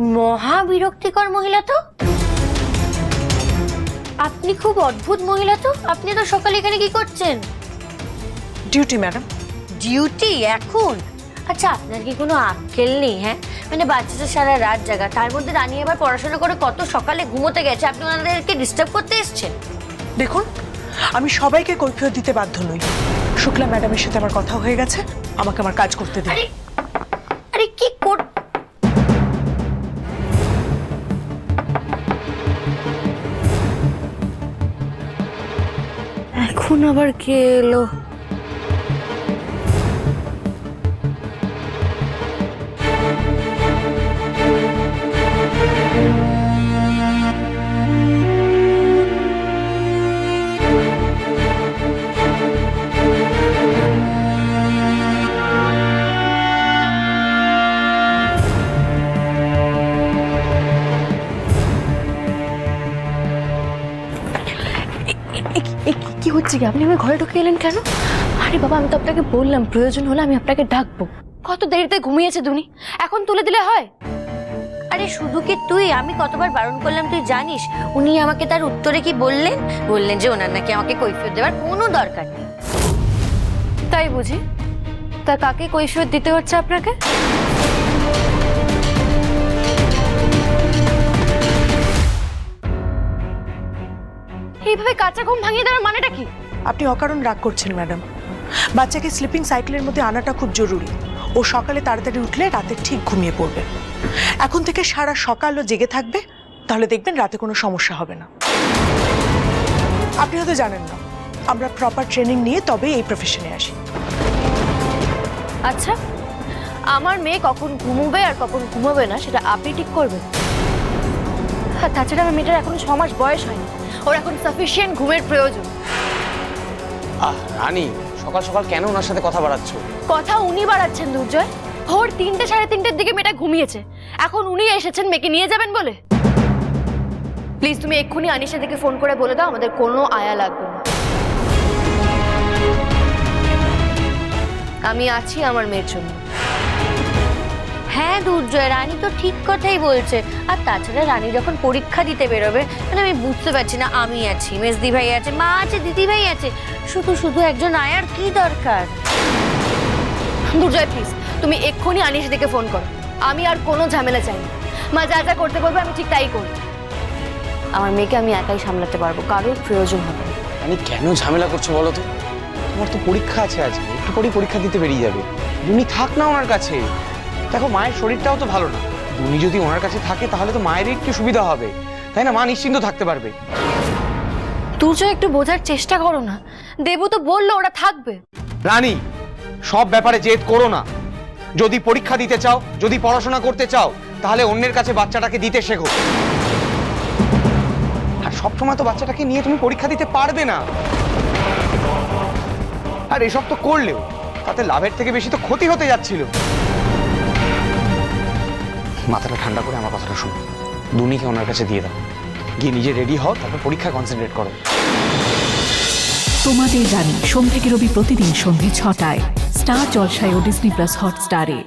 মহা বিরক্তিকর মহিলা তো। আপনি খুব অদ্ভুত মহিলা তো। আপনি তো সকালে এখানে কি করছেন? ডিউটি ম্যাডাম ডিউটি এখন? আচ্ছা আপনার কি কোনো আক্কেল নেই হ্যাঁ? মানে বাচ্চাটা সারা রাত জাগা। তার মধ্যে রানী আবার পড়াশোনা করে কত সকালে ঘুমোতে গেছে। আপনি ওনাদেরকে ডিস্টার্ব করতে এসেছেন? দেখুন আমি সবাইকে কৈফিয়ত দিতে বাধ্য নই। শুক্লা ম্যাডামের সাথে আমার কথা হয়ে গেছে। আমাকে আমার কাজ করতে দিন। এখন আবার কে এলো? হচ্ছে কি আপনি আমার ঘরে ঢুকে এলেন কেন? আরে বাবা, আমি তো আপনাকে বললাম, প্রয়োজন হলে আমি আপনাকে ডাকবো। কত দেরিতে ঘুমিয়েছে দুনি এখন তুলে দিলে হয়। আরে শুধু কি তুই? আমি কতবার বারণ করলাম, তুই জানিস? উনি আমাকে তার উত্তরে কি বললেন? বললেন যে ওনার নাকি আমাকে কৈফিয়ত দেওয়ার কোনো দরকার নেই। তাই বুঝি? তা কাকে কৈফিয়ত দিতে হচ্ছে আপনাকে? এইভাবে কাঁচা ঘুম ভাঙিয়ে দেওয়ার মানেটা কি? আপনি অকারণ রাগ করছেন ম্যাডাম। বাচ্চাকে স্লিপিং সাইকেলের মধ্যে আনাটা খুব জরুরি। ও সকালে তাড়াতাড়ি উঠলে রাতে ঠিক ঘুমিয়ে পড়বে। এখন থেকে সারা সকালও জেগে থাকবে তাহলে দেখবেন রাতে কোনো সমস্যা হবে না। আপনি হয়তো জানেন না আমরা প্রপার ট্রেনিং নিয়ে তবে এই প্রফেশনে আসি। আচ্ছা আমার মেয়ে কখন ঘুমোবে আর কখন ঘুমোবে না সেটা আপনি ঠিক করবেন। আর তাছাড়া আমার মেয়েটার এখন ছ মাস বয়স হয়নি। ওর এখন সাফিসিয়েন্ট ঘুমের প্রয়োজন। আহ রানী সকাল সকাল কেন ওনার সাথে কথা বাড়াচ্ছ? কথা উনি বাড়াচ্ছেন দুর্জয়। ভোর তিনটে সাড়ে তিনটের দিকে মেয়েটা ঘুমিয়েছে। এখন উনি এসেছেন মেয়েকে নিয়ে যাবেন বলে। প্লিজ তুমি এক্ষুনি আনিসা থেকে ফোন করে বলে দাও আমাদের কোনো আয়া লাগবে না। আমি আছি আমার মেয়ের জন্য। হ্যাঁ দুর্জয়, রানী তো ঠিক কথাই বলছে। আর তাছাড়া রানী যখন পরীক্ষা দিতে বেরোবে মানে আমি বুঝতে পারছি না, আমি আছি মেজদি ভাই আছে, মা আছে দিদি ভাই আছে। শুধু শুধু একজন আয়ার কি দরকার? দুর্জয় প্লিজ তুমি এক্ষুনি আনিস থেকে ফোন করো। আমি আর কোনো ঝামেলা চাই মা যা যা করতে বলবে, আমি ঠিক তাই করব। আমার মেয়েকে আমি একাই সামলাতে পারব, কারোর প্রয়োজন হবে আমি কেন ঝামেলা করছ বলো তো? তোমার তো পরীক্ষা আছে আজকে, একটু পরেই পরীক্ষা দিতে বেরিয়ে যাবে। উনি থাক না ওনার কাছে। দেখো মায়ের শরীরটাও তো ভালো না। উনি যদি ওনার কাছে থাকে তাহলে তো মায়ের একটু সুবিধা হবে। তাই না মা নিশ্চিন্ত থাকতে পারবে। দুর্জয় একটু বোঝার চেষ্টা করো না। দেবু তো বলল ওরা থাকবে। রানী সব ব্যাপারে জেদ করো না। যদি পরীক্ষা দিতে চাও যদি পড়াশোনা করতে চাও তাহলে অন্যের কাছে বাচ্চাটাকে দিতে শেখো। আর সবসময় তো বাচ্চাটাকে নিয়ে তুমি পরীক্ষা দিতে পারবে না। আর এসব তো করলেও তাতে লাভের থেকে বেশি তো ক্ষতি হতে যাচ্ছিল। মাথাটা ঠান্ডা করে আমার কথাটা শুনো। দুনিকে ওনার কাছে দিয়ে দাও। গিয়ে নিজে রেডি হও, তারপর পরীক্ষা কনসেন্ট্রেট করো। তোমাদের জানি সোম থেকে রবি প্রতিদিন সন্ধে ছটায়। স্টার জলসায় ও ডিসনি প্লাস হটস্টারে।